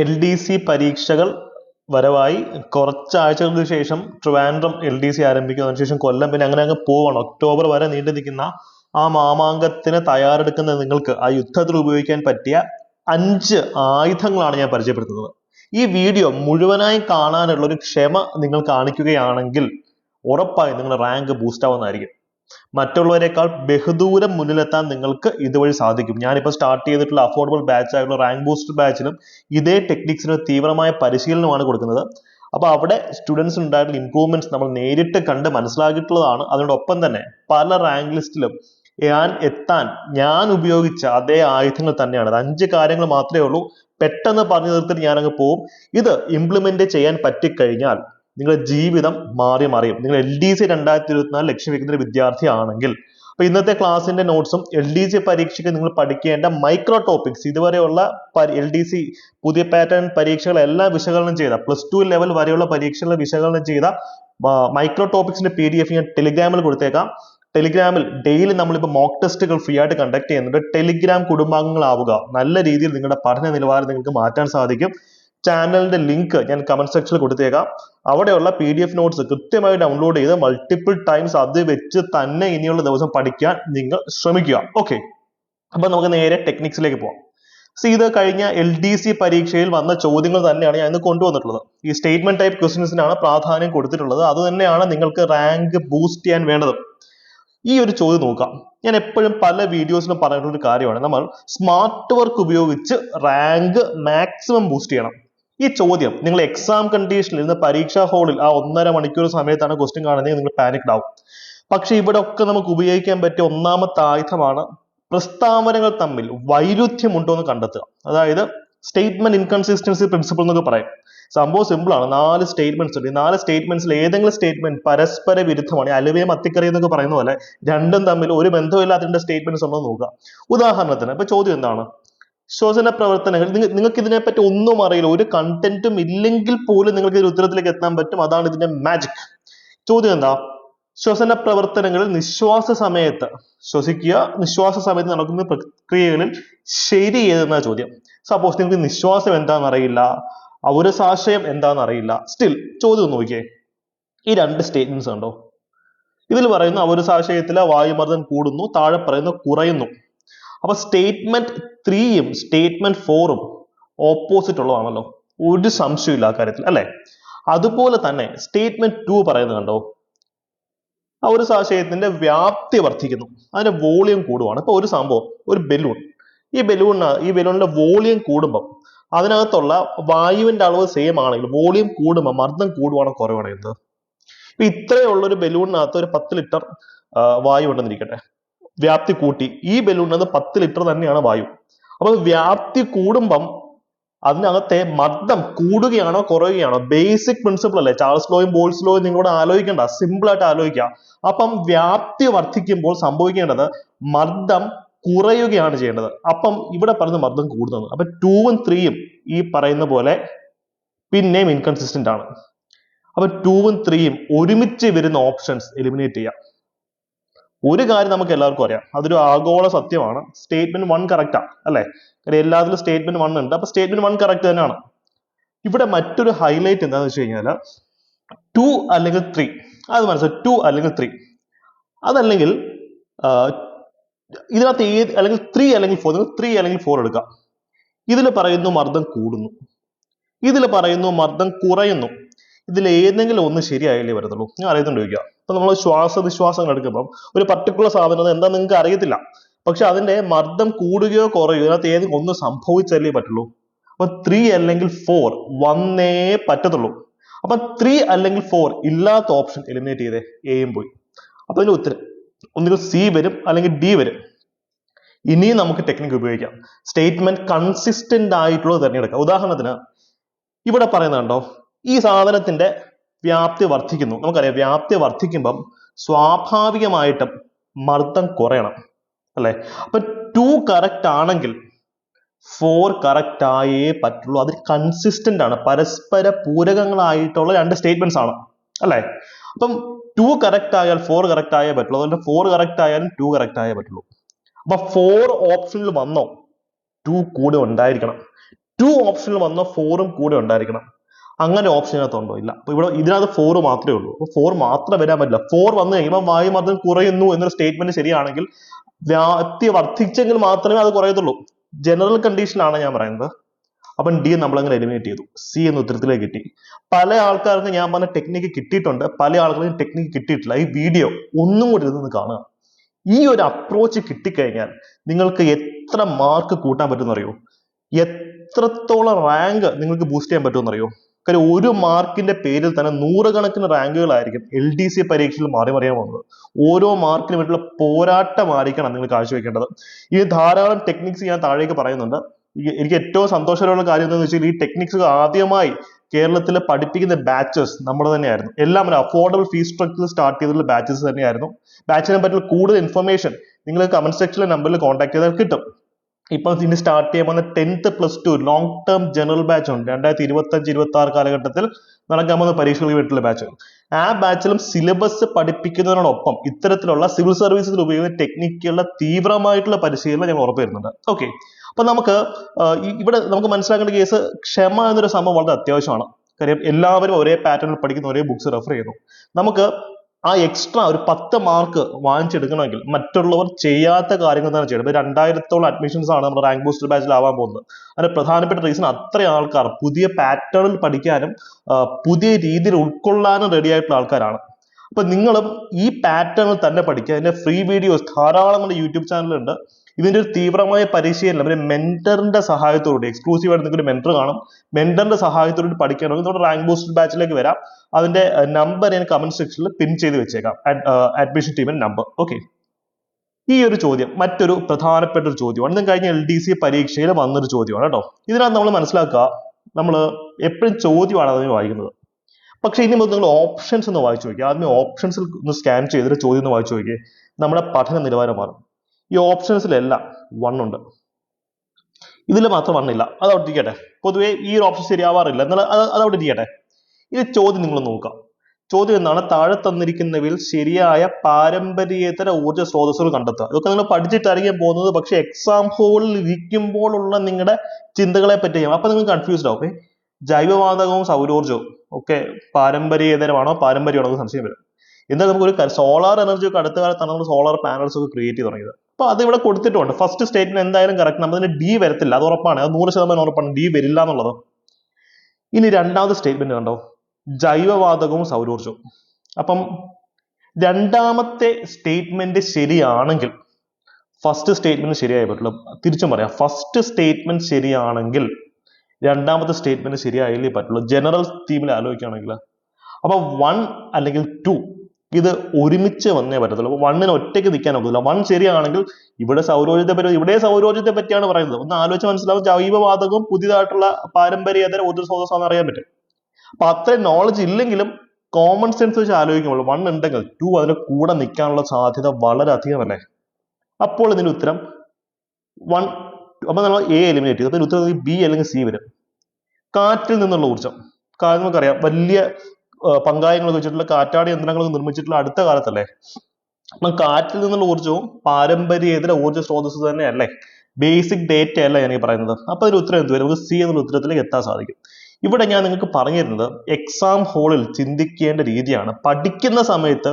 L D C പരീക്ഷകൾ വരവായി. കുറച്ചാഴ്ചകൾക്ക് ശേഷം ട്രിവാൻഡ്രം എൽ ഡി സി ആരംഭിക്കും. അതിനുശേഷം കൊല്ലം പിന്നെ അങ്ങനെ അങ്ങ് പോവാണ്. ഒക്ടോബർ വരെ നീണ്ടു നിൽക്കുന്ന ആ മാമാങ്കത്തിന് തയ്യാറെടുക്കുന്ന നിങ്ങൾക്ക് ആ യുദ്ധത്തിൽ ഉപയോഗിക്കാൻ പറ്റിയ അഞ്ച് ആയുധങ്ങളാണ് ഞാൻ പരിചയപ്പെടുത്തുന്നത്. ഈ വീഡിയോ മുഴുവനായി കാണാനുള്ള ഒരു ക്ഷമ നിങ്ങൾ കാണിക്കുകയാണെങ്കിൽ ഉറപ്പായും നിങ്ങളുടെ റാങ്ക് ബൂസ്റ്റ് ആവുന്നതായിരിക്കും. മറ്റുള്ളവരെക്കാൾ ബഹുദൂരം മുന്നിലെത്താൻ നിങ്ങൾക്ക് ഇതുവഴി സാധിക്കും. ഞാനിപ്പോൾ സ്റ്റാർട്ട് ചെയ്തിട്ടുള്ള അഫോർഡബിൾ ബാച്ച് ആയിട്ടുള്ള റാങ്ക് ബൂസ്റ്റർ ബാച്ചിലും ഇതേ ടെക്നിക്സിന് തീവ്രമായ പരിശീലനമാണ് കൊടുക്കുന്നത്. അപ്പോൾ അവിടെ സ്റ്റുഡൻസിന് ഉണ്ടായിട്ടുള്ള ഇംപ്രൂവ്മെന്റ്സ് നമ്മൾ നേരിട്ട് കണ്ട് മനസ്സിലാക്കിയിട്ടുള്ളതാണ്. അതിനോടൊപ്പം തന്നെ പല റാങ്ക് ലിസ്റ്റിലും ഞാൻ എത്താൻ ഞാൻ ഉപയോഗിച്ച അതേ ആയുധങ്ങൾ തന്നെയാണ്. അത് അഞ്ച് കാര്യങ്ങൾ മാത്രമേ ഉള്ളൂ. പെട്ടെന്ന് പറഞ്ഞു തീർത്തിട്ട് ഞാൻ അങ്ങ് പോവും. ഇത് ഇംപ്ലിമെന്റ് ചെയ്യാൻ പറ്റിക്കഴിഞ്ഞാൽ നിങ്ങളുടെ ജീവിതം മാറി മറിയും. നിങ്ങൾ എൽ ഡി സി രണ്ടായിരത്തി ഇരുപത്തിനാല് ലക്ഷ്യം വെക്കുന്ന ഒരു വിദ്യാർത്ഥിയാണെങ്കിൽ അപ്പൊ ഇന്നത്തെ ക്ലാസ്സിന്റെ നോട്ട്സും എൽ ഡി സി പരീക്ഷയ്ക്ക് നിങ്ങൾ പഠിക്കേണ്ട മൈക്രോ ടോപ്പിക്സ് ഇതുവരെയുള്ള എൽ ഡി സി പുതിയ പാറ്റേൺ പരീക്ഷകളെല്ലാം വിശകലനം ചെയ്ത പ്ലസ് ടു ലെവൽ വരെയുള്ള പരീക്ഷകൾ വിശകലനം ചെയ്ത മൈക്രോ ടോപ്പിക്സിന്റെ പി ഡി എഫ് ഞാൻ ടെലിഗ്രാമിൽ കൊടുത്തേക്കാം. ടെലിഗ്രാമിൽ ഡെയിലി നമ്മളിപ്പോൾ മോക്ക് ടെസ്റ്റുകൾ ഫ്രീ ആയിട്ട് കണ്ടക്ട് ചെയ്യുന്നുണ്ട്. ടെലിഗ്രാം കുടുംബാംഗങ്ങളാവുക. നല്ല രീതിയിൽ നിങ്ങളുടെ പഠന നിലവാരം നിങ്ങൾക്ക് മാറ്റാൻ സാധിക്കും. ചാനലിന്റെ ലിങ്ക് ഞാൻ കമന്റ് സെക്ഷനിൽ കൊടുത്തേക്കാം. അവിടെയുള്ള പി ഡി എഫ് നോട്ട്സ് കൃത്യമായി ഡൗൺലോഡ് ചെയ്ത് മൾട്ടിപ്പിൾ ടൈംസ് അത് വെച്ച് തന്നെ ഇനിയുള്ള ദിവസം പഠിക്കാൻ നിങ്ങൾ ശ്രമിക്കുക. ഓക്കെ അപ്പൊ നമുക്ക് നേരെ ടെക്നിക്സിലേക്ക് പോവാം. സി ഇത് കഴിഞ്ഞ എൽ ഡി സി പരീക്ഷയിൽ വന്ന ചോദ്യങ്ങൾ തന്നെയാണ് ഞാൻ ഇന്ന് കൊണ്ടുവന്നിട്ടുള്ളത്. ഈ സ്റ്റേറ്റ്മെന്റ് ടൈപ്പ് ക്വസ്റ്റ്യൻസിനാണ് പ്രാധാന്യം കൊടുത്തിട്ടുള്ളത്. അത് തന്നെയാണ് നിങ്ങൾക്ക് റാങ്ക് ബൂസ്റ്റ് ചെയ്യാൻ വേണ്ടത്. ഈ ഒരു ചോദ്യം നോക്കാം. ഞാൻ എപ്പോഴും പല വീഡിയോസിലും പറഞ്ഞിട്ടുള്ള ഒരു കാര്യമാണ്. നമ്മൾ സ്മാർട്ട് വർക്ക് ഉപയോഗിച്ച് റാങ്ക് മാക്സിമം ബൂസ്റ്റ് ചെയ്യണം. ഈ ചോദ്യം നിങ്ങൾ എക്സാം കണ്ടീഷനിൽ ഇരുന്ന് പരീക്ഷാ ഹാളിൽ ആ ഒന്നര മണിക്കൂർ സമയത്താണ് ക്വസ്റ്റ്യൻ കാണുന്നതെങ്കിൽ നിങ്ങൾ പാനിക്ഡ് ആവും. പക്ഷെ ഇവിടെ ഒക്കെ നമുക്ക് ഉപയോഗിക്കാൻ പറ്റിയ ഒന്നാമത്തെ ആയുധമാണ് പ്രസ്താവനകൾ തമ്മിൽ വൈരുദ്ധ്യമുണ്ടോ എന്ന് കണ്ടെത്തുക. അതായത് സ്റ്റേറ്റ്മെന്റ് ഇൻകൺസിസ്റ്റൻസി പ്രിൻസിപ്പിൾ എന്നൊക്കെ പറയും. സംഭവം സിമ്പിൾ ആണ്. നാല് സ്റ്റേറ്റ്മെന്റ്സ് ഉണ്ട്. ഈ നാല് സ്റ്റേറ്റ്മെന്റ്സിൽ ഏതെങ്കിലും സ്റ്റേറ്റ്മെന്റ് പരസ്പര വിരുദ്ധമാണ്. അലുവയും അത്തിക്കറി എന്നൊക്കെ പറയുന്ന പോലെ രണ്ടും തമ്മിൽ ഒരു ബന്ധമില്ലാത്തതിന്റെ സ്റ്റേറ്റ്മെന്റ്സ് ഉണ്ടോ നോക്കുക. ഉദാഹരണത്തിന് ഇപ്പൊ ചോദ്യം എന്താണ്? ശ്വസന പ്രവർത്തനങ്ങൾ. നിങ്ങൾ നിങ്ങൾക്ക് ഇതിനെപ്പറ്റി ഒന്നും അറിയില്ല. ഒരു കണ്ടന്റും ഇല്ലെങ്കിൽ പോലും നിങ്ങൾക്ക് ഇതിന് ഉത്തരത്തിലേക്ക് എത്താൻ പറ്റും. അതാണ് ഇതിന്റെ മാജിക് ചോദ്യം എന്താ? ശ്വസന പ്രവർത്തനങ്ങളിൽ നിശ്വാസ സമയത്ത് ശ്വസിക്കുക നിശ്വാസ സമയത്ത് നടക്കുന്ന പ്രക്രിയകളിൽ ശരി ഏതെന്ന ചോദ്യം? സപ്പോസ് നിങ്ങൾക്ക് നിശ്വാസം എന്താണെന്ന് അറിയില്ല ഔരസാശയം എന്താണെന്ന് അറിയില്ല സ്റ്റിൽ ചോദ്യം നോക്കിയേ. ഈ രണ്ട് സ്റ്റേറ്റ്മെന്റ്സ് കണ്ടോ ഇതിൽ പറയുന്നു ഔരസാശയത്തിലെ വായുമർദ്ദം കൂടുന്നു താഴെ പറയുന്നു കുറയുന്നു. അപ്പൊ സ്റ്റേറ്റ്മെന്റ് ത്രീയും സ്റ്റേറ്റ്മെന്റ് ഫോറും ഓപ്പോസിറ്റ് ഉള്ളതാണല്ലോ. ഒരു സംശയമില്ല ആ കാര്യത്തിൽ അല്ലെ? അതുപോലെ തന്നെ സ്റ്റേറ്റ്മെന്റ് ടു പറയുന്നത് കണ്ടോ? ആ ഒരു ആശയത്തിന്റെ വ്യാപ്തി വർദ്ധിക്കുന്നു. അതിന്റെ വോളിയം കൂടുവാണ്. ഇപ്പൊ ഒരു സംഭവം ഒരു ബലൂൺ ഈ ബലൂണിന് ഈ ബലൂണിന്റെ വോളിയം കൂടുമ്പോൾ അതിനകത്തുള്ള വായുവിന്റെ അളവ് സെയിം ആണെങ്കിൽ വോളിയം കൂടുമ്പോൾ മർദ്ദം കൂടുവാണോ കുറവാണോ എന്ത്? ഇപ്പൊ ഇത്രയുള്ള ഒരു ബലൂണിനകത്ത് ഒരു പത്ത് ലിറ്റർ വായു ഉണ്ടെന്നിരിക്കട്ടെ. വ്യാപ്തി കൂട്ടി. ഈ ബലൂണിനകത്ത് പത്ത് ലിറ്റർ തന്നെയാണ് വായു. അപ്പൊ വ്യാപ്തി കൂടുമ്പം അതിനകത്തെ മർദ്ദം കൂടുകയാണോ കുറയുകയാണോ? ബേസിക് പ്രിൻസിപ്പിൾ അല്ലേ? ചാൾസ് ലോയും ബോൾസ് ലോയും നിങ്ങളോട് ആലോചിക്കണ്ട. സിമ്പിൾ ആയിട്ട് ആലോചിക്കുക. അപ്പം വ്യാപ്തി വർദ്ധിക്കുമ്പോൾ സംഭവിക്കേണ്ടത് മർദ്ദം കുറയുകയാണ് ചെയ്യേണ്ടത്. അപ്പം ഇവിടെ പറയുന്ന മർദ്ദം കൂടുന്നത്. അപ്പൊ ടൂവും ത്രീയും ഈ പറയുന്ന പോലെ പിന്നെയും ഇൻകൺസിസ്റ്റന്റ് ആണ്. അപ്പൊ ടൂവും ത്രീയും ഒരുമിച്ച് വരുന്ന ഓപ്ഷൻസ് എലിമിനേറ്റ് ചെയ്യാം ഒരു കാര്യം നമുക്ക് എല്ലാവർക്കും അറിയാം. അതൊരു ആഗോള സത്യമാണ്. സ്റ്റേറ്റ്മെന്റ് വൺ കറക്റ്റാണ് അല്ലേ? കാര്യം എല്ലാത്തിലും സ്റ്റേറ്റ്മെന്റ് വൺ ഉണ്ട്. അപ്പൊ സ്റ്റേറ്റ്മെന്റ് വൺ കറക്റ്റ് തന്നെയാണ്. ഇവിടെ മറ്റൊരു ഹൈലൈറ്റ് എന്താണെന്ന് വെച്ച് കഴിഞ്ഞാൽ ടു അല്ലെങ്കിൽ ത്രീ അത് മനസ്സിലായി? ടു അല്ലെങ്കിൽ ത്രീ അതല്ലെങ്കിൽ ഇതിനകത്ത് ഏത് അല്ലെങ്കിൽ ത്രീ അല്ലെങ്കിൽ ഫോർ നിങ്ങൾ ത്രീ അല്ലെങ്കിൽ ഫോർ എടുക്കാം ഇതിൽ പറയുന്നു മർദ്ദം കൂടുന്നു. ഇതിൽ പറയുന്നു മർദ്ദം കുറയുന്നു. ഇതിൽ ഏതെങ്കിലും ഒന്ന് ശരിയായാലേ വരത്തുള്ളൂ. ഞാൻ അറിയുന്നുണ്ട് ചോദിക്കുക അപ്പൊ നമ്മൾ ശ്വാസ നിശ്വാസങ്ങൾ എടുക്കുമ്പോൾ ഒരു പർട്ടിക്കുലർ സാധനം എന്താ നിങ്ങൾക്ക് അറിയത്തില്ല. പക്ഷെ അതിന്റെ മർദ്ദം കൂടുകയോ കുറയുകയോ അതിനകത്ത് ഏതെങ്കിലും ഒന്ന് സംഭവിച്ചല്ലേ പറ്റുള്ളൂ. അപ്പൊ ത്രീ അല്ലെങ്കിൽ ഫോർ വന്നേ പറ്റത്തുള്ളൂ. അപ്പൊ ത്രീ അല്ലെങ്കിൽ ഫോർ ഇല്ലാത്ത ഓപ്ഷൻ എലിമിനേറ്റ് ചെയ്തേ എയും പോയി. അപ്പൊ ഇതിന്റെ ഉത്തരം. ഒന്നുകിൽ സി വരും അല്ലെങ്കിൽ ഡി വരും. ഇനിയും നമുക്ക് ടെക്നിക്ക് ഉപയോഗിക്കാം. സ്റ്റേറ്റ്മെന്റ് കൺസിസ്റ്റന്റ് ആയിട്ടുള്ളത് തിരഞ്ഞെടുക്കാം. ഉദാഹരണത്തിന് ഇവിടെ പറയുന്നുണ്ടോ ഈ സാധനത്തിന്റെ വ്യാപ്തി വർദ്ധിക്കുന്നു. നമുക്കറിയാം വ്യാപ്തി വർദ്ധിക്കുമ്പം സ്വാഭാവികമായിട്ടും മർദ്ദം കുറയണം. അല്ലെ? അപ്പൊ ടു കറക്റ്റ് ആണെങ്കിൽ ഫോർ കറക്റ്റ് ആയേ പറ്റുള്ളൂ. അത് കൺസിസ്റ്റന്റ് ആണ്. പരസ്പര പൂരകങ്ങളായിട്ടുള്ള രണ്ട് സ്റ്റേറ്റ്മെന്റ്സ് ആണ്. അല്ലെ? അപ്പം ടു കറക്റ്റ് ആയാൽ ഫോർ കറക്റ്റ് ആയേ പറ്റുള്ളൂ. അതുകൊണ്ട് ഫോർ കറക്റ്റ് ആയാലും ടു കറക്റ്റ് ആയേ പറ്റുള്ളൂ. അപ്പൊ ഫോർ ഓപ്ഷനിൽ വന്നോ? ടു കൂടെ ഉണ്ടായിരിക്കണം. ടു ഓപ്ഷനിൽ വന്നോ ഫോറും കൂടെ ഉണ്ടായിരിക്കണം. അങ്ങനെ ഓപ്ഷൻ ഇതിനകത്തുണ്ടോ? ഇല്ല. അപ്പൊ ഇവിടെ ഇതിനകത്ത് ഫോർ മാത്രമേ ഉള്ളൂ. അപ്പൊ ഫോർ മാത്രം വരാൻ പറ്റില്ല. ഫോർ വന്നു കഴിയുമ്പോൾ വായുമർദ്ദം കുറയുന്നു എന്നൊരു സ്റ്റേറ്റ്മെന്റ് ശരിയാണെങ്കിൽ വ്യാപ്തി വർദ്ധിച്ചെങ്കിൽ മാത്രമേ അത് കുറയത്തുള്ളൂ. ജനറൽ കണ്ടീഷനാണ് ഞാൻ പറയുന്നത്. അപ്പം ഡി നമ്മൾ അങ്ങനെ എലിമിനേറ്റ് ചെയ്തു. സി എന്ന ഉത്തരത്തിലേക്ക് കിട്ടി. പല ആൾക്കാർക്ക് ഞാൻ പറഞ്ഞ ടെക്നിക്ക് കിട്ടിയിട്ടുണ്ട്. പല ആൾക്കാർക്കും ടെക്നിക്ക് കിട്ടിയിട്ടില്ല. ഈ വീഡിയോ ഒന്നും കൂടി ഇരുന്ന് കാണുക. ഈ ഒരു അപ്രോച്ച് കിട്ടിക്കഴിഞ്ഞാൽ നിങ്ങൾക്ക് എത്ര മാർക്ക് കൂട്ടാൻ പറ്റുമെന്നറിയോ? എത്രത്തോളം റാങ്ക് നിങ്ങൾക്ക് ബൂസ്റ്റ് ചെയ്യാൻ പറ്റുമെന്നറിയോ? കാര്യം ഒരു മാർക്കിന്റെ പേരിൽ തന്നെ നൂറുകണക്കിന് റാങ്കുകളായിരിക്കും എൽ ഡി സി പരീക്ഷയിൽ മാറി മറിയാൻ പോകുന്നത്. ഓരോ മാർക്കിന് വേണ്ടിയുള്ള പോരാട്ടമായിരിക്കണം നിങ്ങൾ കാഴ്ചവെക്കേണ്ടത്. ഈ ധാരാളം ടെക്നിക്സ് ഞാൻ താഴേക്ക് പറയുന്നുണ്ട്. എനിക്ക് ഏറ്റവും സന്തോഷകരമുള്ള കാര്യം എന്താണെന്ന് വെച്ചാൽ ഈ ടെക്നിക്സ് ആദ്യമായി കേരളത്തിൽ പഠിപ്പിക്കുന്ന ബാച്ചസ് നമ്മുടെ തന്നെയായിരുന്നു. എല്ലാം ഒരു അഫോർഡബിൾ ഫീസ് സ്ട്രക്ചറിൽ സ്റ്റാർട്ട് ചെയ്തിട്ടുള്ള ബാച്ചസ് തന്നെയായിരുന്നു. ബാച്ചിനെ പറ്റിയുള്ള കൂടുതൽ ഇൻഫർമേഷൻ നിങ്ങൾ കമന്റ് സെക്ഷനിലെ നമ്പറിൽ കോൺടാക്ട് ചെയ്താൽ കിട്ടും. ഇപ്പൊ ഇനി സ്റ്റാർട്ട് ചെയ്യാൻ പോകുന്ന tenth plus two long term general batch ഉണ്ട്. രണ്ടായിരത്തി ഇരുപത്തഞ്ച് ഇരുപത്തി ആറ് കാലഘട്ടത്തിൽ നടക്കാൻ പോകുന്ന പരീക്ഷകൾ വേണ്ടിയിട്ടുള്ള ബാച്ച് ആ ബാച്ചിലും സിലബസ് പഠിപ്പിക്കുന്നതിനോടൊപ്പം ഇത്തരത്തിലുള്ള സിവിൽ സർവീസസിൽ ഉപയോഗിക്കുന്ന ടെക്നിക്കുകളുടെ തീവ്രമായിട്ടുള്ള പരിശീലനം ഞങ്ങൾ ഉറപ്പുവരുന്നുണ്ട്. ഓക്കെ അപ്പൊ നമുക്ക് ഇവിടെ നമുക്ക് മനസ്സിലാക്കേണ്ട കേസ് ക്ഷമ എന്നൊരു സംഭവം വളരെ അത്യാവശ്യമാണ്. കാര്യം എല്ലാവരും ഒരേ പാറ്റേണിൽ പഠിക്കുന്ന ഒരേ ബുക്സ് റെഫർ ചെയ്യുന്നു. നമുക്ക് ആ എക്സ്ട്രാ ഒരു പത്ത് മാർക്ക് വാങ്ങിച്ചെടുക്കണമെങ്കിൽ മറ്റുള്ളവർ ചെയ്യാത്ത കാര്യങ്ങൾ തന്നെ ചെയ്യണം. ഇപ്പൊ രണ്ടായിരത്തോളം അഡ്മിഷൻസ് ആണ് നമ്മുടെ റാങ്ക് ബൂസ്റ്റർ ബാച്ചിൽ ആവാൻ പോകുന്നത്. അതിന്റെ പ്രധാനപ്പെട്ട റീസൺ അത്രയും ആൾക്കാർ പുതിയ പാറ്റേണിൽ പഠിക്കാനും പുതിയ രീതിയിൽ ഉൾക്കൊള്ളാനും റെഡി ആയിട്ടുള്ള ആൾക്കാരാണ്. അപ്പൊ നിങ്ങളും ഈ പാറ്റേണിൽ തന്നെ പഠിക്കുക. അതിന്റെ ഫ്രീ വീഡിയോസ് ധാരാളം നമ്മുടെ യൂട്യൂബ് ചാനലുണ്ട് ഇതിന്റെ ഒരു തീവ്രമായ പരിശീലനം ഒരു മെന്ററിന്റെ സഹായത്തോടെ എക്സ്ക്ലൂസീവ് ആയിട്ട് നിങ്ങൾക്ക് ഒരു മെന്റർ കാണും മെന്ററിന്റെ സഹായത്തോടെ പഠിക്കണമെങ്കിൽ നമ്മുടെ റാങ്ക് ബൂസ്റ്റർ ബാച്ചിലേക്ക് വരാം. അതിന്റെ നമ്പർ ഞാൻ കമന്റ് സെക്ഷനിൽ പിൻ ചെയ്ത് വെച്ചേക്കാം. അഡ്മിഷൻ ടീമിന്റെ നമ്പർ ഓക്കെ ഈ ഒരു ചോദ്യം മറ്റൊരു പ്രധാനപ്പെട്ട ഒരു ചോദ്യമാണ്. ഇതും കഴിഞ്ഞ എൽ ഡി സി പരീക്ഷയിൽ വന്നൊരു ചോദ്യമാണ് കേട്ടോ. ഇതിനകത്ത് നമ്മൾ മനസ്സിലാക്കുക നമ്മൾ എപ്പോഴും ചോദ്യമാണ് അതിന് വായിക്കുന്നത്. പക്ഷെ ഇനി മുതൽ നിങ്ങൾ ഓപ്ഷൻസ് ഒന്ന് വായിച്ചു നോക്കിയാൽ ആദ്യം ഓപ്ഷൻസിൽ ഒന്ന് സ്കാൻ ചെയ്തിട്ട് ചോദ്യം ഒന്ന് വായിച്ചു നോക്കിയേ. നമ്മുടെ പഠന നിലവാരം മാറും. ഈ ഓപ്ഷൻസിലെല്ലാം വൺ ഉണ്ട്. ഇതിൽ മാത്രം വൺ ഇല്ല. അത് അവിടെ ഇരിക്കട്ടെ. പൊതുവേ ഈ ഒരു ഓപ്ഷൻ ശരിയാവാറില്ല. എന്നാൽ അത് അത് അവിടെ ഇരിക്കട്ടെ. ഇത് ചോദ്യം നിങ്ങൾ നോക്കാം ചോദ്യം എന്താണ്? താഴെ തന്നിരിക്കുന്നവയിൽ ശരിയായ പാരമ്പര്യേതര ഊർജ സ്രോതസ്സുകൾ കണ്ടെത്തുക. ഇതൊക്കെ നിങ്ങൾ പഠിച്ചിട്ടായിരിക്കും പോകുന്നത്. പക്ഷെ എക്സാം ഹോളിൽ ഇരിക്കുമ്പോഴുള്ള നിങ്ങളുടെ ചിന്തകളെ പറ്റിയും അപ്പൊ നിങ്ങൾ കൺഫ്യൂസ്ഡ് ആവും. ജൈവവാതകവും സൗരോർജവും. ഒക്കെ പാരമ്പര്യേതരമാണോ? പാരമ്പര്യമാണോ? എന്ന് സംശയം വരും. എന്നാൽ നമുക്ക് ഒരു സോളാർ എനർജി ഒക്കെ അടുത്ത കാലത്താണ് നമ്മൾ സോളാർ പാനൽസ് ഒക്കെ ക്രിയേറ്റ് ചെയ്ത് തുടങ്ങിയത്. അപ്പൊ അത് ഇവിടെ കൊടുത്തിട്ടുണ്ട്. ഫസ്റ്റ് സ്റ്റേറ്റ്മെന്റ് എന്തായാലും കറക്റ്റ് നമ്മൾ ഡി വരത്തില്ല. അത് ഉറപ്പാണ്. അത് നൂറ് ശതമാനം ഉറപ്പാണ്. ഡി വരില്ല എന്നുള്ളത്. ഇനി രണ്ടാമത്തെ സ്റ്റേറ്റ്മെന്റ് കണ്ടോ? ജൈവവാതകവും സൗരോർജവും അപ്പം രണ്ടാമത്തെ സ്റ്റേറ്റ്മെന്റ് ശരിയാണെങ്കിൽ ഫസ്റ്റ് സ്റ്റേറ്റ്മെന്റ് ശരിയായി പറ്റുള്ളൂ. തിരിച്ചും പറയാം. ഫസ്റ്റ് സ്റ്റേറ്റ്മെന്റ് ശരിയാണെങ്കിൽ രണ്ടാമത്തെ സ്റ്റേറ്റ്മെന്റ് ശരിയായില്ലേ പറ്റുള്ളൂ. ജനറൽ തീമിൽ ആലോചിക്കുകയാണെങ്കിൽ. അപ്പൊ വൺ അല്ലെങ്കിൽ ടു ഇത് ഒരുമിച്ച് വന്നേ പറ്റത്തുള്ളൂ. വണ്ണിന് ഒറ്റയ്ക്ക് നിൽക്കാൻ ഒക്കില്ല വൺ ശരിയാണെങ്കിൽ ഇവിടെ സൗരോർജത്തെ പറ്റി ഇവിടെ സൗരോർജത്തെ പറ്റിയാണ് പറയുന്നത്. ഒന്ന് ആലോചിച്ച് മനസ്സിലാവും ജൈവവാതകവും പുതിയതായിട്ടുള്ള പാരമ്പര്യേതര ഊർജ സ്രോതസ്സാണെന്ന് അറിയാൻ പറ്റും. അപ്പൊ അത്രയും നോളജ് ഇല്ലെങ്കിലും കോമൺ സെൻസ് വെച്ച് ആലോചിക്കുമ്പോൾ വൺ ഉണ്ടെങ്കിൽ ടു അതിന് കൂടെ നിൽക്കാനുള്ള സാധ്യത വളരെ അധികമല്ലേ അപ്പോൾ ഇതിന്റെ ഉത്തരം വൺ അപ്പൊ നമ്മൾ എ എലിമിനേറ്റ് ചെയ്തു. അപ്പൊ ഉത്തരം ബി അല്ലെങ്കിൽ സി വരും. കാറ്റിൽ നിന്നുള്ള ഊർജം. കാരണം നമുക്കറിയാം വലിയ ആ, പങ്കായങ്ങളൊക്കെ വെച്ചിട്ടുള്ള കാറ്റാടി യന്ത്രങ്ങൾ നിർമ്മിച്ചിട്ടുള്ള അടുത്ത കാലത്തല്ലേ? അപ്പം കാറ്റിൽ നിന്നുള്ള ഊർജവും പാരമ്പര്യേതര ഊർജ സ്രോതസ് തന്നെയല്ലേ? ബേസിക് ഡേറ്റ അല്ല ഞാൻ ഈ പറയുന്നത്. അപ്പൊ അതിൽ ഉത്തരം എന്ത് വരും? നമുക്ക് സി എന്നുള്ള ഉത്തരത്തിലേക്ക് എത്താൻ സാധിക്കും. ഇവിടെ ഞാൻ നിങ്ങൾക്ക് പറഞ്ഞിരുന്നത് എക്സാം ഹോളിൽ ചിന്തിക്കേണ്ട രീതിയാണ്. പഠിക്കുന്ന സമയത്ത്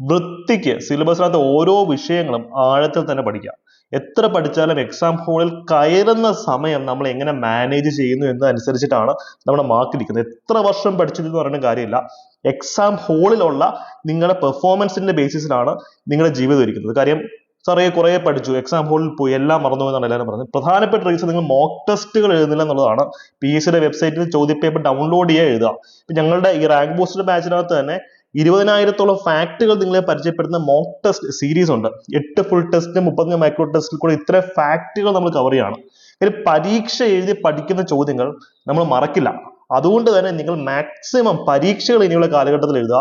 വൃത്തിക്ക് സിലബസിനകത്ത് ഓരോ വിഷയങ്ങളും ആഴത്തിൽ തന്നെ പഠിക്കാം. എത്ര പഠിച്ചാലും എക്സാം ഹോളിൽ കയറുന്ന സമയം നമ്മൾ എങ്ങനെ മാനേജ് ചെയ്യുന്നു എന്നതനുസരിച്ചിട്ടാണ് നമ്മുടെ മാർക്ക് ഇരിക്കുന്നത്. എത്ര വർഷം പഠിച്ചതെന്ന് പറയുന്ന കാര്യമില്ല. എക്സാം ഹോളിലുള്ള നിങ്ങളുടെ പെർഫോമൻസിന്റെ ബേസിസിലാണ് നിങ്ങളുടെ ജീവിതം ഇരിക്കുന്നത്. കാര്യം സാറേ കുറെ പഠിച്ചു. എക്സാം ഹോളിൽ പോയി എല്ലാം മറന്നു എന്നാണ് എല്ലാവരും പറഞ്ഞത്. പ്രധാനപ്പെട്ട റീസൺ നിങ്ങൾ മോക്ക് ടെസ്റ്റുകൾ എഴുതുന്നില്ല എന്നുള്ളതാണ്. പി എസ് സിയുടെ വെബ്സൈറ്റിൽ ചോദ്യപേപ്പർ ഡൗൺലോഡ് ചെയ്യുക എഴുതുക. ഞങ്ങളുടെ ഈ റാങ്ക് ബൂസ്റ്റർ ബാച്ചിനകത്ത് തന്നെ ഇരുപതിനായിരത്തോളം ഫാക്ടുകൾ നിങ്ങളെ പരിചയപ്പെടുന്ന മോക്ക് ടെസ്റ്റ് സീരീസ് ഉണ്ട്. എട്ട് ഫുൾ ടെസ്റ്റ് മുപ്പത്തഞ്ച് മൈക്രോ ടെസ്റ്റിൽ കൂടെ ഇത്ര ഫാക്ടുകൾ നമ്മൾ കവർ ചെയ്യാണ്. ഇതിൽ പരീക്ഷ എഴുതി പഠിക്കുന്ന ചോദ്യങ്ങൾ നമ്മൾ മറക്കില്ല. അതുകൊണ്ട് തന്നെ നിങ്ങൾ മാക്സിമം പരീക്ഷകൾ ഇനിയുള്ള കാലഘട്ടത്തിൽ എഴുതുക.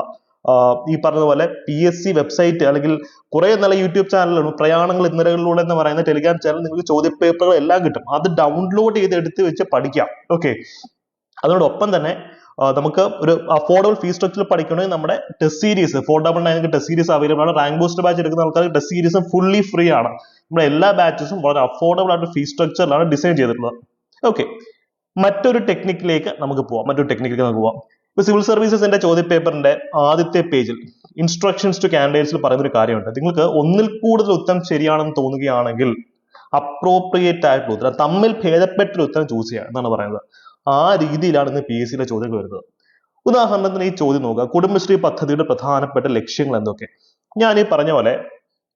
ഈ പറഞ്ഞതുപോലെ പി എസ് സി വെബ്സൈറ്റ് അല്ലെങ്കിൽ കുറെ നല്ല യൂട്യൂബ് ചാനലുകളും പ്രയാണങ്ങൾ ഇന്നലകളിലൂടെ എന്ന് പറയുന്ന ടെലിഗ്രാം ചാനൽ നിങ്ങൾക്ക് ചോദ്യപേപ്പറുകൾ എല്ലാം കിട്ടും. അത് ഡൗൺലോഡ് ചെയ്ത് എടുത്ത് വെച്ച് പഠിക്കാം. ഓക്കെ അതോടൊപ്പം തന്നെ നമുക്ക് ഒരു അഫോർഡബിൾ ഫീസ് സ്ട്രക്ചറിൽ പഠിക്കണമെങ്കിൽ നമ്മുടെ test series four double nine test series available ആണ്. റാങ്ക് ബൂസ്റ്റർ ബാച്ച് എടുക്കുന്ന ആൾക്കാർക്ക് ടെസ്റ്റ് സീരീസും ഫുള്ളി ഫ്രീ ആണ്. നമ്മുടെ എല്ലാ ബാച്ചസും വളരെ അഫോർഡബിൾ ആയിട്ട് ഫീസ് സ്ട്രക്ചറിലാണ് ഡിസൈൻ ചെയ്തിട്ടുള്ളത്. ഓക്കെ മറ്റൊരു ടെക്നിക്കിലേക്ക് നമുക്ക് പോവാം. മറ്റൊരു ടെക്നിക്കിലേക്ക് നമുക്ക് പോവാം. ഇപ്പൊ സിവിൽ സർവീസസിന്റെ ചോദ്യ പേപ്പറിന്റെ ആദ്യത്തെ പേജിൽ ഇൻസ്ട്രക്ഷൻസ് ടു കാൻഡിഡേറ്റ്സിൽ പറയുന്ന ഒരു കാര്യമുണ്ട്. നിങ്ങൾക്ക് ഒന്നിൽ കൂടുതൽ ഉത്തരം ശരിയാണെന്ന് തോന്നുകയാണെങ്കിൽ അപ്രോപ്രിയേറ്റ് ആയിട്ടുള്ള ഉത്തരം തമ്മിൽ ഭേദപ്പെട്ട ഒരു ഉത്തരം ചൂസ് ചെയ്യുക എന്നാണ് പറയുന്നത്. ആ രീതിയിലാണ് ഇന്ന് പി എസ് സിയിലെ ചോദ്യങ്ങൾ വരുന്നത്. ഉദാഹരണത്തിന് ഈ ചോദ്യം നോക്കുക. കുടുംബശ്രീ പദ്ധതിയുടെ പ്രധാനപ്പെട്ട ലക്ഷ്യങ്ങൾ എന്തൊക്കെ? ഞാൻ ഈ പറഞ്ഞ പോലെ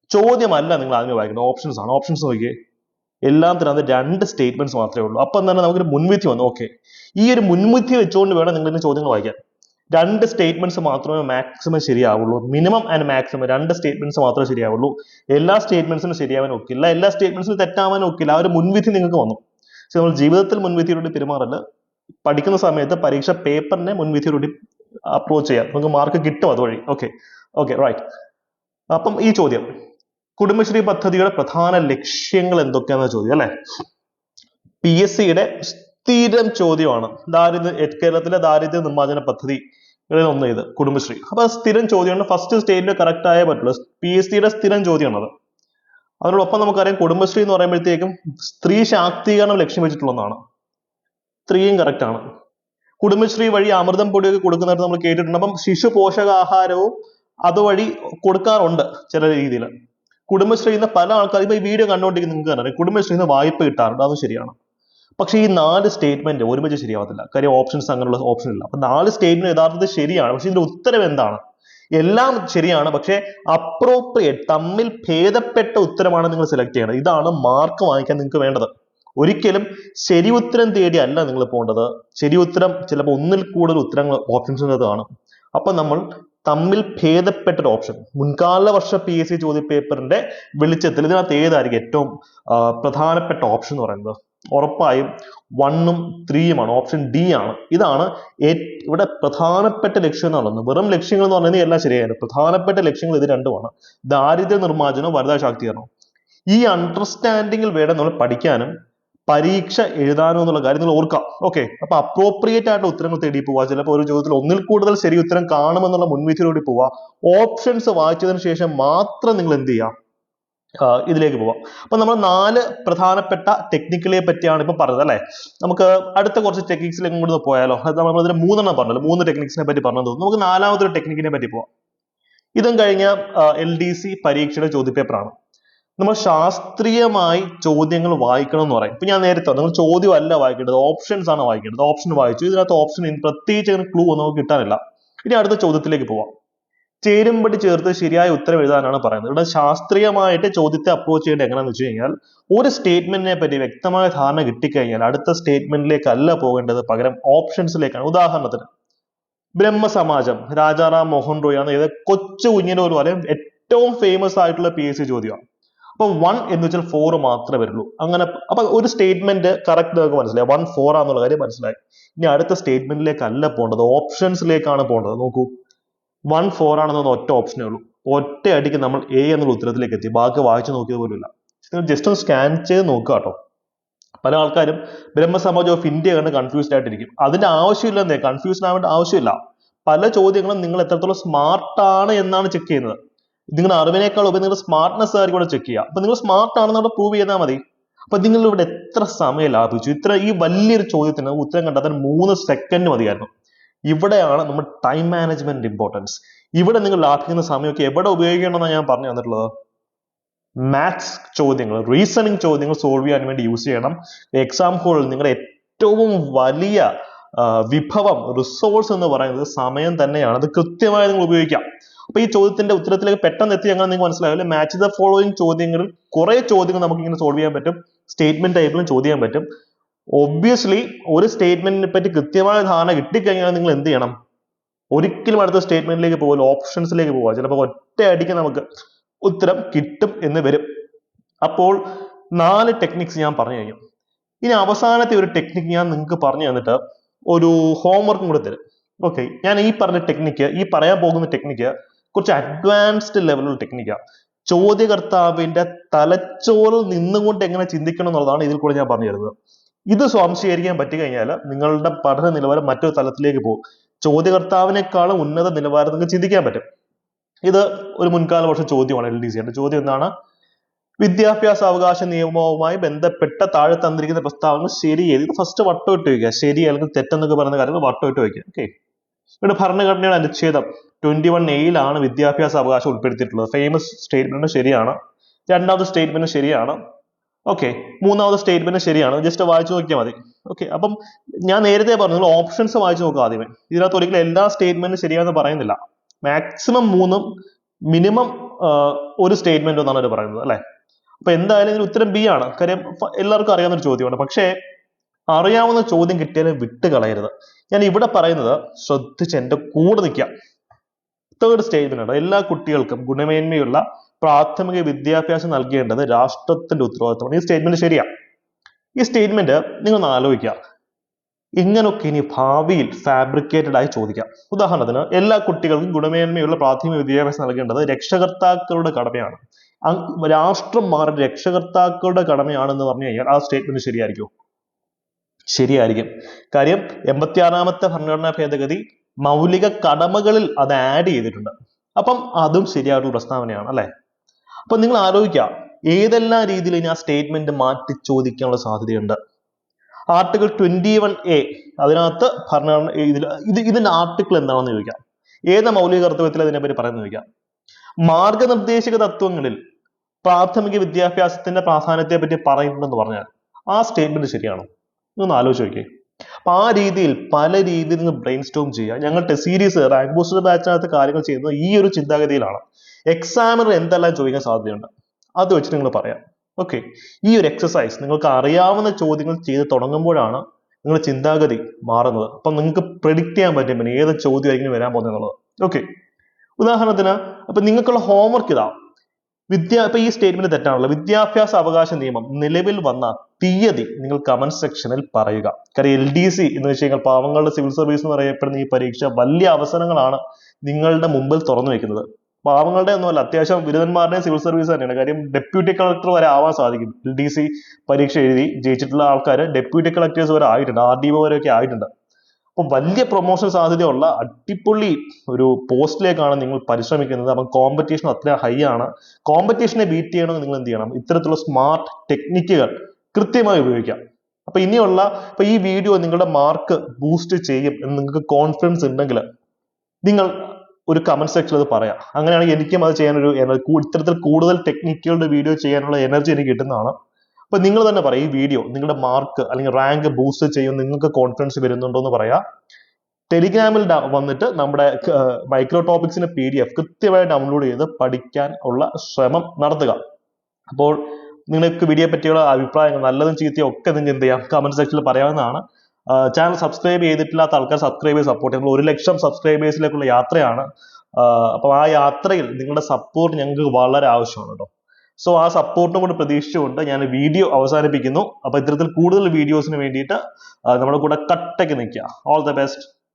ചോദ്യമല്ല നിങ്ങൾ ആദ്യം വായിക്കുന്നത് ഓപ്ഷൻസ് ആണ്. ഓപ്ഷൻസ് നോക്കിയേ. എല്ലാം എല്ലാത്തിനകത്ത് രണ്ട് സ്റ്റേറ്റ്മെന്റ്സ് മാത്രമേ ഉള്ളൂ. അപ്പം തന്നെ നമുക്കൊരു മുൻവിധി വന്നു. ഓക്കെ ഈ ഒരു മുൻവിധി വെച്ചുകൊണ്ട് വേണം നിങ്ങൾ ഇന്ന് ചോദ്യങ്ങൾ വായിക്കാൻ. രണ്ട് സ്റ്റേറ്റ്മെന്റ്സ് മാത്രമേ മാക്സിമം ശരിയാവുള്ളൂ. മിനിമം ആൻഡ് മാക്സിമം രണ്ട് സ്റ്റേറ്റ്മെന്റ്സ് മാത്രമേ ശരിയാവുള്ളൂ. എല്ലാ സ്റ്റേറ്റ്മെന്റ്സിനും ശരിയാവാൻ ഒക്കില്ല. എല്ലാ സ്റ്റേറ്റ്മെന്റ്സിനും തെറ്റാവാൻ ഒക്കില്ല. ആ ഒരു മുൻവിധി നിങ്ങൾക്ക് വന്നു. പക്ഷെ നമ്മൾ ജീവിതത്തിൽ മുൻവിധിയോട് പെരുമാറൽ പഠിക്കുന്ന സമയത്ത് പരീക്ഷ പേപ്പറിനെ മുൻവിധിയോടുകൂടി അപ്രോച്ച് ചെയ്യാം. നമുക്ക് മാർക്ക് കിട്ടും അതുവഴി. ഓക്കെ ഓക്കെ റൈറ്റ് അപ്പം ഈ ചോദ്യം. കുടുംബശ്രീ പദ്ധതിയുടെ പ്രധാന ലക്ഷ്യങ്ങൾ എന്തൊക്കെയാണെന്ന ചോദ്യം അല്ലെ? പി എസ് സിയുടെ സ്ഥിരം ചോദ്യമാണ്. ദാരിദ്ര്യ കേരളത്തിലെ ദാരിദ്ര്യ നിർമ്മാർജന പദ്ധതി ഒന്ന് ഇത് കുടുംബശ്രീ. അപ്പൊ സ്ഥിരം ചോദ്യമാണ്. ഫസ്റ്റ് സ്റ്റേറ്റിൽ കറക്റ്റ് ആയേ പറ്റുള്ളൂ. പി എസ് സിയുടെ സ്ഥിരം ചോദ്യമാണ് അത് അതിനോടൊപ്പം നമുക്കറിയാം കുടുംബശ്രീ എന്ന് പറയുമ്പോഴത്തേക്കും സ്ത്രീ ശാക്തീകരണം ലക്ഷ്യം വെച്ചിട്ടുള്ളതാണ്. സ്ത്രീയും കറക്റ്റ് ആണ്. കുടുംബശ്രീ വഴി അമൃതം പൊടിയൊക്കെ കൊടുക്കുന്നിടത്ത് നമ്മൾ കേട്ടിട്ടുണ്ട്. അപ്പം ശിശു പോഷകാഹാരവും അതുവഴി കൊടുക്കാറുണ്ട് ചില രീതിയിൽ കുടുംബശ്രീയിൽ നിന്ന് പല ആൾക്കാർ ഇപ്പൊ ഈ വീഡിയോ കണ്ടുകൊണ്ടിരിക്കുന്ന നിങ്ങൾക്ക് അറിയാം. കുടുംബശ്രീയിൽ നിന്ന് വായ്പ കിട്ടാറുണ്ട്. അത് ശരിയാണ്. പക്ഷേ ഈ നാല് സ്റ്റേറ്റ്മെന്റ് ഒരുമിച്ച് ശരിയാവത്തില്ല. കാര്യം ഓപ്ഷൻസ് അങ്ങനെയുള്ള ഓപ്ഷൻ ഇല്ല. അപ്പൊ നാല് സ്റ്റേറ്റ്മെന്റ് യഥാർത്ഥത്തിൽ ശരിയാണ്. പക്ഷെ ഇതിന്റെ ഉത്തരം എന്താണ്? എല്ലാം ശരിയാണ്. പക്ഷേ അപ്രോപ്രിയേറ്റ് തമ്മിൽ ഭേദപ്പെട്ട ഉത്തരമാണ് നിങ്ങൾ സെലക്ട് ചെയ്യേണ്ടത്. ഇതാണ് മാർക്ക് വാങ്ങിക്കാൻ നിങ്ങൾക്ക് വേണ്ടത്. ഒരിക്കലും ശരി ഉത്തരം തേടി അല്ല നിങ്ങൾ പോകേണ്ടത്. ശരി ഉത്തരം ചിലപ്പോൾ ഒന്നിൽ കൂടുതൽ ഉത്തരങ്ങൾ ഓപ്ഷൻസ് കാണും അപ്പൊ നമ്മൾ തമ്മിൽ ഭേദപ്പെട്ട ഒരു ഓപ്ഷൻ മുൻകാല വർഷ പി എസ് സി ചോദ്യ പേപ്പറിന്റെ വെളിച്ചത്തിൽ ഇതിനകത്ത് ഏതായിരിക്കും ഏറ്റവും പ്രധാനപ്പെട്ട ഓപ്ഷൻ എന്ന് പറയുന്നത്? ഉറപ്പായും വണ്ണും ത്രീയുമാണ് ഓപ്ഷൻ ഡി ആണ്. ഇതാണ് ഇവിടെ പ്രധാനപ്പെട്ട ലക്ഷ്യം എന്നുള്ളത് വെറും ലക്ഷ്യങ്ങൾ എന്ന് പറയുന്നത് എല്ലാം ശരിയായിരുന്നു പ്രധാനപ്പെട്ട ലക്ഷ്യങ്ങൾ ഇത് രണ്ടുമാണ് ദാരിദ്ര്യ നിർമ്മാർജനവും വനിതാ ശാക്തീകരണവും. ഈ അണ്ടർസ്റ്റാൻഡിങ്ങിൽ വേണം നമ്മൾ പഠിക്കാനും പരീക്ഷ എഴുതാനോ എന്നുള്ള കാര്യം നിങ്ങൾ ഓർക്കാം ഓക്കെ അപ്പൊ അപ്രോപ്രിയേറ്റ് ആയിട്ടുള്ള ഉത്തരങ്ങൾ തേടി പോവുക. ചിലപ്പോൾ ഒരു ചോദ്യത്തിൽ ഒന്നിൽ കൂടുതൽ ശരി ഉത്തരം കാണുമെന്നുള്ള മുൻവിധിയിലൂടെ പോവുക. ഓപ്ഷൻസ് വായിച്ചതിന് ശേഷം മാത്രം നിങ്ങൾ എന്ത് ചെയ്യുക? ഇതിലേക്ക് പോവാം അപ്പൊ നമ്മൾ നാല് പ്രധാനപ്പെട്ട ടെക്നിക്കുകളെ പറ്റിയാണ് ഇപ്പൊ പറഞ്ഞത് അല്ലെ? നമുക്ക് അടുത്ത കുറച്ച് ടെക്നിക്സിലേക്ക് ഇങ്ങോട്ട് പോയാലോ? അത് നമ്മൾ ഇതിന് മൂന്നെണ്ണം പറഞ്ഞല്ലോ. മൂന്ന് ടെക്നിക്സിനെ പറ്റി പറഞ്ഞത്. നമുക്ക് നാലാമത്തെ ഒരു ടെക്നിക്കിനെ പറ്റി പോവാം. ഇതും കഴിഞ്ഞ എൽ ഡി സി പരീക്ഷയുടെ ചോദ്യപേപ്പറാണ്. നമ്മൾ ശാസ്ത്രീയമായി ചോദ്യങ്ങൾ വായിക്കണം എന്ന് പറയും. ഇപ്പൊ ഞാൻ നേരത്തെ നിങ്ങൾ ചോദ്യമല്ല വായിക്കേണ്ടത് ഓപ്ഷൻസ് ആണ് വായിക്കേണ്ടത്. ഓപ്ഷൻ വായിച്ചു ഇതിനകത്ത് ഓപ്ഷൻ പ്രത്യേകിച്ച് അങ്ങനെ ക്ലൂ ഒന്നും നമുക്ക് കിട്ടാനില്ല. ഇനി അടുത്ത ചോദ്യത്തിലേക്ക് പോവാം. ചേരുംപടി ചേർത്ത് ശരിയായ ഉത്തരം എഴുതാനാണ് പറയുന്നത്. ഇവിടെ ശാസ്ത്രീയമായിട്ട് ചോദ്യത്തെ അപ്രോച്ച് ചെയ്യേണ്ടത് എങ്ങനെയാന്ന് വെച്ച് കഴിഞ്ഞാൽ ഒരു സ്റ്റേറ്റ്മെന്റിനെ പറ്റി വ്യക്തമായ ധാരണ കിട്ടിക്കഴിഞ്ഞാൽ അടുത്ത സ്റ്റേറ്റ്മെന്റിലേക്കല്ല പോകേണ്ടത്. പകരം ഓപ്ഷൻസിലേക്കാണ് ഉദാഹരണത്തിന് ബ്രഹ്മസമാജം രാജാറാം മോഹൻ റോയ് ആണ്. ഏത് കൊച്ചു കുഞ്ഞിന്റെ പോലും ഏറ്റവും ഫേമസ് ആയിട്ടുള്ള സി ചോദ്യമാണ്. അപ്പൊ വൺ എന്ന് വെച്ചാൽ ഫോർ മാത്രമേ വരുള്ളൂ. അങ്ങനെ അപ്പൊ ഒരു സ്റ്റേറ്റ്മെന്റ് കറക്റ്റ് നമുക്ക് മനസ്സിലായി. വൺ ഫോർ ആണെന്നുള്ള കാര്യം മനസ്സിലായി. ഇനി അടുത്ത സ്റ്റേറ്റ്മെന്റിലേക്കല്ല പോകേണ്ടത്. ഓപ്ഷൻസിലേക്കാണ് പോകേണ്ടത്. നോക്കൂ. വൺ ഫോർ ആണെന്ന് ഒറ്റ ഓപ്ഷനേ ഉള്ളൂ. ഒറ്റ അടിക്ക് നമ്മൾ എ എന്നുള്ള ഉത്തരത്തിലേക്ക് എത്തി. ബാക്കി വായിച്ചു നോക്കിയത് പോലും ഇല്ല ജസ്റ്റ് ഒന്ന് സ്കാൻ ചെയ്ത് നോക്കുക കേട്ടോ. പല ആൾക്കാരും ബ്രഹ്മസമാജ് ഓഫ് ഇന്ത്യ കണ്ട് കൺഫ്യൂസ്ഡ് ആയിട്ടിരിക്കും. അതിന്റെ ആവശ്യമില്ല എന്തേ കൺഫ്യൂഷൻ ആവേണ്ട ആവശ്യമില്ല. പല ചോദ്യങ്ങളും നിങ്ങൾ എത്രത്തോളം സ്മാർട്ട് ആണ് എന്നാണ് ചെക്ക് ചെയ്യുന്നത്. നിങ്ങളുടെ അറിവിനേക്കാൾ ഉപരി നിങ്ങളുടെ സ്മാർട്ട്നെസ് ആയിരിക്കും ഇവിടെ ചെക്ക് ചെയ്യുക. അപ്പൊ നിങ്ങൾ സ്മാർട്ട് ആണെന്ന് അവിടെ പ്രൂവ് ചെയ്താൽ മതി. അപ്പൊ നിങ്ങൾ ഇവിടെ എത്ര സമയം ലാഭിച്ചു? ഇത്ര ഈ വലിയൊരു ചോദ്യത്തിന് ഉത്തരം കണ്ടെത്താൻ മൂന്ന് സെക്കൻഡ് മതിയായിരുന്നു. ഇവിടെയാണ് നമ്മൾ ടൈം മാനേജ്മെന്റ് ഇമ്പോർട്ടൻസ് ഇവിടെ നിങ്ങൾ ലാഭിക്കുന്ന സമയമൊക്കെ എവിടെ ഉപയോഗിക്കണമെന്നാണ് ഞാൻ പറഞ്ഞു തന്നിട്ടുള്ളത്? മാത്സ് ചോദ്യങ്ങൾ റീസണിങ് ചോദ്യങ്ങൾ സോൾവ് ചെയ്യാൻ വേണ്ടി യൂസ് ചെയ്യണം. എക്സാം ഹോളിൽ നിങ്ങളുടെ ഏറ്റവും വലിയ വിഭവം റിസോഴ്സ് എന്ന് പറയുന്നത് സമയം തന്നെയാണ്. അത് കൃത്യമായി നിങ്ങൾ ഉപയോഗിക്കാം. അപ്പൊ ഈ ചോദ്യത്തിന്റെ ഉത്തരത്തിലേക്ക് പെട്ടെന്ന് എത്തി അങ്ങനെ നിങ്ങൾക്ക് മനസ്സിലാവില്ല മാച്ച് ദ ഫോളോയിങ് ചോദ്യങ്ങളിൽ കുറെ ചോദ്യങ്ങൾ നമുക്ക് ഇങ്ങനെ സോൾവ് ചെയ്യാൻ പറ്റും. സ്റ്റേറ്റ്മെന്റ് ടൈപ്പിലും ചെയ്യാൻ പറ്റും. ഒബ്വിയസ്ലി ഒരു സ്റ്റേറ്റ്മെന്റിനെ പറ്റി കൃത്യമായ ധാരണ കിട്ടിക്കഴിഞ്ഞാൽ നിങ്ങൾ എന്ത് ചെയ്യണം? ഒരിക്കലും അടുത്ത സ്റ്റേറ്റ്മെന്റിലേക്ക് പോകില്ല ഓപ്ഷൻസിലേക്ക് പോവുക ചിലപ്പോൾ ഒറ്റ അടിക്ക് നമുക്ക് ഉത്തരം കിട്ടും എന്ന് വരും. അപ്പോൾ നാല് ടെക്നിക്സ് ഞാൻ പറഞ്ഞു കഴിഞ്ഞു. ഇനി അവസാനത്തെ ഒരു ടെക്നിക്ക് ഞാൻ നിങ്ങൾക്ക് പറഞ്ഞു തന്നിട്ട് ഒരു ഹോംവർക്കും കൂടെ തരും. ഓക്കെ ഞാൻ ഈ പറഞ്ഞ ടെക്നിക്ക് ഈ പറയാൻ പോകുന്ന ടെക്നിക്ക് കുറച്ച് അഡ്വാൻസ്ഡ് ലെവലുള്ള ടെക്നിക്കാണ് ചോദ്യകർത്താവിന്റെ തലച്ചോറിൽ നിന്നുകൊണ്ട് എങ്ങനെ ചിന്തിക്കണം എന്നുള്ളതാണ് ഇതിൽ കൂടെ ഞാൻ പറഞ്ഞു തരുന്നത്. ഇത് സ്വാംശീകരിക്കാൻ പറ്റി കഴിഞ്ഞാൽ നിങ്ങളുടെ പഠന നിലവാരം മറ്റൊരു തലത്തിലേക്ക് പോകും. ചോദ്യകർത്താവിനേക്കാളും ഉന്നത നിലവാരം നിങ്ങൾക്ക് ചിന്തിക്കാൻ പറ്റും. ഇത് ഒരു മുൻകാല വർഷ ചോദ്യമാണ് എൽ ഡി സിയുടെ ചോദ്യം എന്താണ്? വിദ്യാഭ്യാസ അവകാശ നിയമവുമായി ബന്ധപ്പെട്ട താഴെ തന്നിരിക്കുന്ന പ്രസ്താവനകൾ ശരി ഇത് ഫസ്റ്റ് വട്ടമിട്ട് വയ്ക്കുക. ശരി അല്ലെങ്കിൽ തെറ്റെന്നൊക്കെ പറയുന്ന കാര്യങ്ങൾ വട്ടമിട്ട് വയ്ക്കുക. ഓക്കെ ഇവിടെ ഭരണഘടനയുടെ അനുച്ഛേദം. ട്വന്റി വൺ എയിലാണ് വിദ്യാഭ്യാസ അവകാശം ഉൾപ്പെടുത്തിയിട്ടുള്ളത്. ഫേമസ് സ്റ്റേറ്റ്മെന്റ് ശരിയാണ്. രണ്ടാമത്തെ സ്റ്റേറ്റ്മെന്റ് ശരിയാണ്. ഓക്കെ മൂന്നാമത്തെ സ്റ്റേറ്റ്മെന്റ് ശരിയാണ്. ജസ്റ്റ് വായിച്ചു നോക്കിയാൽ മതി. ഓക്കെ അപ്പം ഞാൻ നേരത്തെ പറഞ്ഞു ഓപ്ഷൻസ് വായിച്ചു നോക്കുക ആദ്യമേ. ഇതിനകത്ത് ഒരിക്കലും എല്ലാ സ്റ്റേറ്റ്മെന്റും ശരിയാന്ന് പറയുന്നില്ല. മാക്സിമം മൂന്നും മിനിമം ഒരു സ്റ്റേറ്റ്മെന്റ് എന്നാണ് അവർ പറയുന്നത്. അല്ലെ? അപ്പൊ എന്തായാലും ഇതിന് ഉത്തരം ബി ആണ്. കാര്യം എല്ലാവർക്കും അറിയാവുന്ന ഒരു ചോദ്യമാണ്. പക്ഷേ അറിയാവുന്ന ചോദ്യം കിട്ടിയാലും വിട്ട് കളയരുത് ഞാൻ ഇവിടെ പറയുന്നത് ശ്രദ്ധിച്ച് എന്റെ കൂടെ നിൽക്കാം തേർഡ് സ്റ്റേറ്റ്മെന്റ് ആണ് എല്ലാ കുട്ടികൾക്കും ഗുണമേന്മയുള്ള പ്രാഥമിക വിദ്യാഭ്യാസം നൽകേണ്ടത് രാഷ്ട്രത്തിന്റെ ഉത്തരവാദിത്തമാണ്. ഈ സ്റ്റേറ്റ്മെന്റ് ശരിയാ. ഈ സ്റ്റേറ്റ്മെന്റ് നിങ്ങൾ ഒന്ന് ആലോചിക്കുക. ഇങ്ങനൊക്കെ ഇനി ഭാവിയിൽ ഫാബ്രിക്കേറ്റഡ് ആയി ചോദിക്കാം. ഉദാഹരണത്തിന് എല്ലാ കുട്ടികൾക്കും ഗുണമേന്മയുള്ള പ്രാഥമിക വിദ്യാഭ്യാസം നൽകേണ്ടത് രക്ഷകർത്താക്കളുടെ കടമയാണ്. രാഷ്ട്രം മാറി രക്ഷകർത്താക്കളുടെ കടമയാണെന്ന് പറഞ്ഞു കഴിഞ്ഞാൽ ആ സ്റ്റേറ്റ്മെന്റ് ശരിയായിരിക്കും. ശരിയായിരിക്കും. കാര്യം എൺപത്തിയാറാമത്തെ ഭരണഘടനാ ഭേദഗതി മൗലിക കടമകളിൽ അത് ആഡ് ചെയ്തിട്ടുണ്ട്. അപ്പം അതും ശരിയായിട്ടുള്ള പ്രസ്താവനയാണ് അല്ലെ? അപ്പൊ നിങ്ങൾ ആലോചിക്കുക ഏതെല്ലാം രീതിയിൽ ഇനി ആ സ്റ്റേറ്റ്മെന്റ് മാറ്റി ചോദിക്കാനുള്ള സാധ്യതയുണ്ട്? ആർട്ടിക്കിൾ ട്വന്റി വൺ എ അതിനകത്ത് ഭരണഘടന ഇതിൽ ഇത് ഇതിന്റെ ആർട്ടിക്കിൾ എന്താണെന്ന് ചോദിക്കാം. ഏത് മൗലിക കർത്തവ്യത്തിൽ അതിനെപ്പറ്റി പറയുന്നത് ചോദിക്കാം. മാർഗനിർദ്ദേശക തത്വങ്ങളിൽ പ്രാഥമിക വിദ്യാഭ്യാസത്തിന്റെ പ്രാധാന്യത്തെ പറ്റി പറയുന്നുണ്ടെന്ന് പറഞ്ഞാൽ ആ സ്റ്റേറ്റ്മെന്റ് ശരിയാണോ? ഒന്ന് ആലോചിച്ച് നോക്കിയേ. അപ്പൊ ആ രീതിയിൽ പല രീതിയിൽ നിന്ന് ബ്രെയിൻ സ്റ്റോം ചെയ്യുക ഞങ്ങളുടെ സീരീസ് റാങ്ക് ബൂസ്റ്റർ ബാച്ചിനകത്ത് കാര്യങ്ങൾ ചെയ്യുന്നത് ഈ ഒരു ചിന്താഗതിയിലാണ്. എക്സാമിനർ എന്തെല്ലാം ചോദിക്കാൻ സാധ്യതയുണ്ട്? അത് വെച്ച് നിങ്ങൾ പറയാം. ഓക്കെ ഈ ഒരു എക്സസൈസ് നിങ്ങൾക്ക് അറിയാവുന്ന ചോദ്യങ്ങൾ ചെയ്ത് തുടങ്ങുമ്പോഴാണ് നിങ്ങളുടെ ചിന്താഗതി മാറുന്നത്. അപ്പം നിങ്ങൾക്ക് പ്രെഡിക്റ്റ് ചെയ്യാൻ പറ്റും പിന്നെ ഏത് ചോദ്യമായിരിക്കും വരാൻ പോകുന്നത് എന്നുള്ളത്. ഓക്കെ ഉദാഹരണത്തിന് അപ്പൊ നിങ്ങൾക്കുള്ള ഹോംവർക്ക് ഇതാ. വിദ്യ ഇപ്പൊ ഈ സ്റ്റേറ്റ്മെന്റ് തെറ്റാണല്ലോ. വിദ്യാഭ്യാസ അവകാശ നിയമം നിലവിൽ വന്ന തീയതി നിങ്ങൾ കമന്റ് സെക്ഷനിൽ പറയുക. കാര്യം എൽ ഡി സി എന്ന് വെച്ച് കഴിഞ്ഞാൽ പാവങ്ങളുടെ സിവിൽ സർവീസ് എന്ന് പറയപ്പെടുന്ന ഈ പരീക്ഷ വലിയ അവസരങ്ങളാണ് നിങ്ങളുടെ മുമ്പിൽ തുറന്നു വെക്കുന്നത്. പാവങ്ങളുടെ ഒന്നുമല്ല അത്യാവശ്യം ബിരുദന്മാരുടെ സിവിൽ സർവീസ് തന്നെയാണ്. കാര്യം ഡെപ്യൂട്ടി കളക്ടർ വരെ ആവാൻ സാധിക്കും. എൽ ഡി സി പരീക്ഷ എഴുതി ജയിച്ചിട്ടുള്ള ആൾക്കാർ ഡെപ്യൂട്ടി കളക്ടേഴ്സ് വരെ ആയിട്ടുണ്ട് ആർ ഡി ഒ വരെയൊക്കെ ആയിട്ടുണ്ട്. അപ്പൊ വലിയ പ്രൊമോഷൻ സാധ്യതയുള്ള അടിപൊളി ഒരു പോസ്റ്റിലേക്കാണ് നിങ്ങൾ പരിശ്രമിക്കുന്നത്. അപ്പം കോമ്പറ്റീഷൻ അത്ര ഹൈ ആണ്. കോമ്പറ്റീഷനെ ബീറ്റ് ചെയ്യണമെങ്കിൽ നിങ്ങൾ എന്ത് ചെയ്യണം? ഇത്തരത്തിലുള്ള സ്മാർട്ട് ടെക്നിക്കുകൾ കൃത്യമായി ഉപയോഗിക്കാം. അപ്പൊ ഇനിയുള്ള ഇപ്പൊ ഈ വീഡിയോ നിങ്ങളുടെ മാർക്ക് ബൂസ്റ്റ് ചെയ്യും എന്ന് നിങ്ങൾക്ക് കോൺഫിഡൻസ് ഉണ്ടെങ്കിൽ നിങ്ങൾ ഒരു കമന്റ് സെക്ഷനിൽ അത് പറയാം. അങ്ങനെയാണെങ്കിൽ എനിക്കും അത് എന- കൂ- ഇത്തരത്തിൽ കൂടുതൽ ടെക്നിക്കുകളുടെ വീഡിയോ ചെയ്യാനുള്ള എനർജി എനിക്ക് കിട്ടുന്നതാണ്. അപ്പൊ നിങ്ങൾ തന്നെ പറയാം ഈ വീഡിയോ നിങ്ങളുടെ മാർക്ക് അല്ലെങ്കിൽ റാങ്ക് ബൂസ്റ്റ് ചെയ്യും നിങ്ങൾക്ക് കോൺഫിഡൻസ് വരുന്നുണ്ടോ എന്ന് പറയാം. ടെലിഗ്രാമിൽ വന്നിട്ട് നമ്മുടെ മൈക്രോ ടോപ്പിക്സിന്റെ പി ഡി എഫ് കൃത്യമായി ഡൗൺലോഡ് ചെയ്ത് പഠിക്കാൻ ഉള്ള ശ്രമം നടത്തുക. അപ്പോൾ നിങ്ങൾക്ക് വീഡിയോ പറ്റിയുള്ള അഭിപ്രായങ്ങൾ നല്ലതും ചീത്തയും ഒക്കെ നിങ്ങൾക്ക് എന്ത് ചെയ്യാം? കമന്റ് സെക്ഷനിൽ പറയാവുന്നതാണ്. ചാനൽ സബ്സ്ക്രൈബ് ചെയ്തിട്ടില്ലാത്ത ആൾക്കാർ സബ്സ്ക്രൈബ് ചെയ്ത് സപ്പോർട്ട് ചെയ്യുന്നത് ഒരു ലക്ഷം സബ്സ്ക്രൈബേഴ്സിലേക്കുള്ള യാത്രയാണ്. അപ്പോൾ ആ യാത്രയിൽ നിങ്ങളുടെ സപ്പോർട്ട് ഞങ്ങൾക്ക് വളരെ ആവശ്യമാണ് കേട്ടോ. സോ ആ സപ്പോർട്ടും കൂടി പ്രതീക്ഷിച്ചുകൊണ്ട് ഞാൻ വീഡിയോ അവസാനിപ്പിക്കുന്നു. അപ്പോൾ ഇത്തരത്തിൽ കൂടുതൽ വീഡിയോസിന് വേണ്ടിയിട്ട് നമ്മുടെ കൂടെ കട്ടയ്ക്ക് നിൽക്കുക. All the best